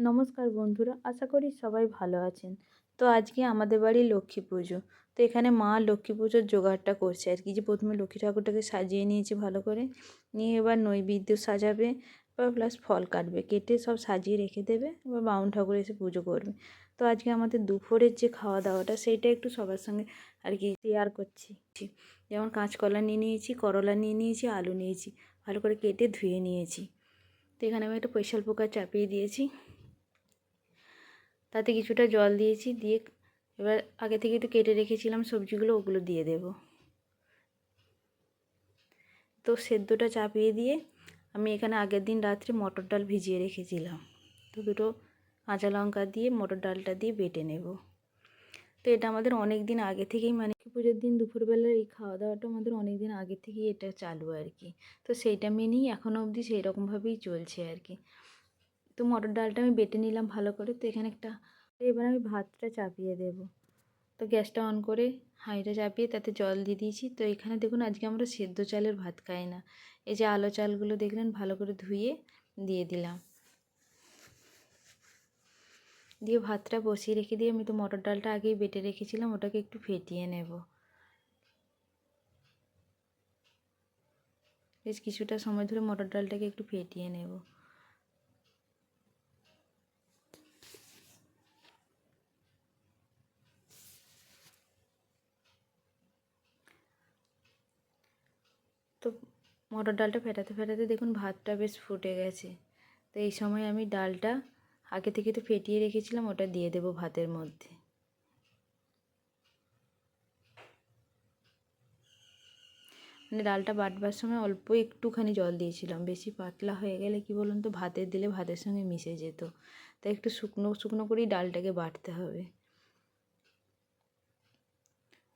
নমস্কার বন্ধুরা, আশা করি সবাই ভালো আছেন। তো আজকে আমাদের বাড়ি লক্ষ্মী পুজো। তো এখানে মা লক্ষ্মী পুজোর জোগাড়টা করছে আর কি। যে প্রথমে লক্ষ্মী ঠাকুরটাকে সাজিয়ে নিয়েছে ভালো করে। নিয়ে এবার নৈবেদ্য সাজাবে, এবার প্লাস ফল কাটবে। কেটে সব সাজিয়ে রেখে দেবে, এবার বাউন ঠাকুর এসে পুজো করবে। তো আজকে আমাদের দুপুরের যে খাওয়া দাওয়াটা সেইটা একটু সবার সঙ্গে আর কি শেয়ার করছি। যেমন কাঁচকলা নিয়ে নিয়েছি, করলা নিয়ে নিয়েছি, আলু নিয়েছি। ভালো করে কেটে ধুয়ে নিয়েছি। তো এখানে আমি একটা প্রেশার কুকার চাপিয়ে দিয়েছি। তাতে কিছুটা জল দিয়েছি, দিয়ে এবার আগে থেকে তো কেটে রেখেছিলাম সবজিগুলো, ওগুলো দিয়ে দেব। তো সেদ্ধটা চাপিয়ে দিয়ে আমি এখানে আগের দিন রাত্রে মটর ডাল ভিজিয়ে রেখেছিলাম। তো দুটো কাঁচা লঙ্কা দিয়ে, মটর ডালটা দিয়ে বেটে নেব। তো এটা আমাদের অনেক দিন আগে থেকেই মানে পুজোর দিন দুপুরবেলার এই খাওয়া দাওয়াটা আমাদের অনেক দিন আগে থেকেই এটা চালু আর কি। তো সেইটা মেনেই এখনও অবধি সেই রকমভাবেই চলছে আর কি। তো মটর ডালটা আমি বেটে নিলাম ভালো করে। তো এখানে একটা, এবার আমি ভাতটা চাপিয়ে দেব। তো গ্যাসটা অন করে হাঁড়িটা চাপিয়ে তাতে জল দিয়ে দিয়েছি। তো এখানে দেখুন আজকে আমরা সেদ্ধ চালের ভাত খাই না। এই যে আলো চালগুলো দেখলেন ভালো করে ধুয়ে দিয়ে দিলাম। দিয়ে ভাতটা বসিয়ে রেখে দিয়ে আমি তো মটর ডালটা আগেই বেটে রেখেছিলাম, ওটাকে একটু ফেটিয়ে নেব। বেশ কিছুটা সময় ধরে মটর ডালটাকে একটু ফেটিয়ে নেব তো মটর ডালটা ফেটাতে ফেটাতে দেখুন ভাতটা বেশ ফুটে গেছে। তো এই সময় আমি ডালটা আগে থেকে তো ফেটিয়ে রেখেছিলাম, ওটা দিয়ে দেব ভাতের মধ্যে। মানে ডালটা বাটবার সময় অল্প একটুখানি জল দিয়েছিলাম, বেশি পাতলা হয়ে গেলে কি বলুন তো ভাতের দিলে ভাতের সঙ্গে মিশে যেত। তাই একটু শুকনো শুকনো করেই ডালটাকে বাটতে হবে।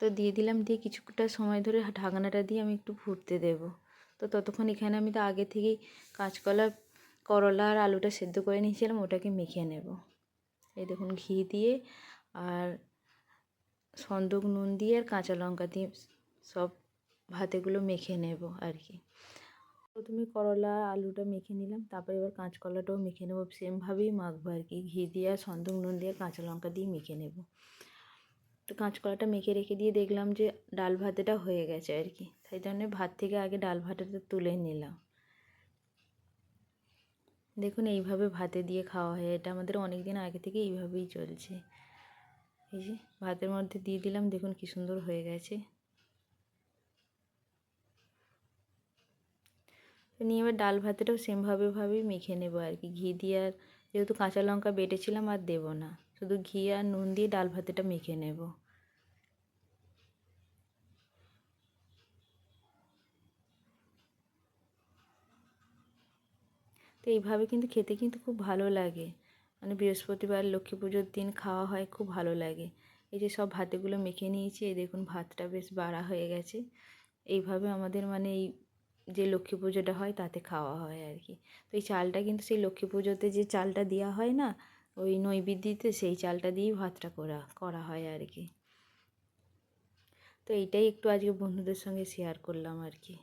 তো দিয়ে দিলাম, দিয়ে কিছুটা সময় ধরে ঢাকনাটা দিয়ে আমি একটু ফুটতে দেব। তো ততক্ষণ এখানে আমি তো আগে থেকেই কাঁচকলা, করলা আর আলুটা সেদ্ধ করে নিয়েছিলাম, ওটাকে মেখে নেব। এই দেখুন, ঘি দিয়ে আর সন্দক নুন দিয়ে আর কাঁচা লঙ্কা দিয়ে সব ভাতেগুলো মেখে নেব আর কি। প্রথমে করলা, আলুটা মেখে নিলাম, তারপরে এবার কাঁচকলাটাও মেখে নেব। সেমভাবেই মাখবো আর কি। ঘি দিয়ে আর সন্দক নুন দিয়ে কাঁচা লঙ্কা দিয়ে মেখে নেব। তো কাঁচকলাটা মেখে রেখে দিয়ে দেখলাম যে ডাল ভাতেটা হয়ে গেছে আর কি। তাই জন্য ভাত থেকে আগে ডাল ভাতেটা তুলে নিলাম। দেখুন এইভাবে ভাতে দিয়ে খাওয়া হয়, এটা আমাদের অনেক দিন আগে থেকে এইভাবেই চলছে। এই যে ভাতের মধ্যে দিয়ে দিলাম, দেখুন কী সুন্দর হয়ে গেছে। নিয়ে এবার ডাল ভাতেটাও সেমভাবে ভাবেই মেখে নেব আর কি। ঘি দিয়ে আর যেহেতু কাঁচা লঙ্কা বেটেছিলাম, আর দেবো না। শুধু ঘি আর নুন দিয়ে ডাল ভাতেটা মেখে নেব। তো এইভাবে কিন্তু খেতে কিন্তু খুব ভালো লাগে। মানে বৃহস্পতিবার লক্ষ্মী পুজোর দিন খাওয়া হয়, খুব ভালো লাগে। এই যে সব ভাতেগুলো মেখে নিয়েছি, এই দেখুন ভাতটা বেশ বাড়া হয়ে গেছে। এইভাবে আমাদের মানে এই যে লক্ষ্মী পুজোটা হয়, তাতে খাওয়া হয় আর কি। তো এই চালটা কিন্তু সেই লক্ষ্মী পুজোতে যে চালটা দেওয়া হয় না ওই নৈবেদ্যতে সেই চালটা দিয়েই ভাতটা করা করা হয় আর কি। তো এইটাই একটু আজকে বন্ধুদের সঙ্গে শেয়ার করলাম আর কি।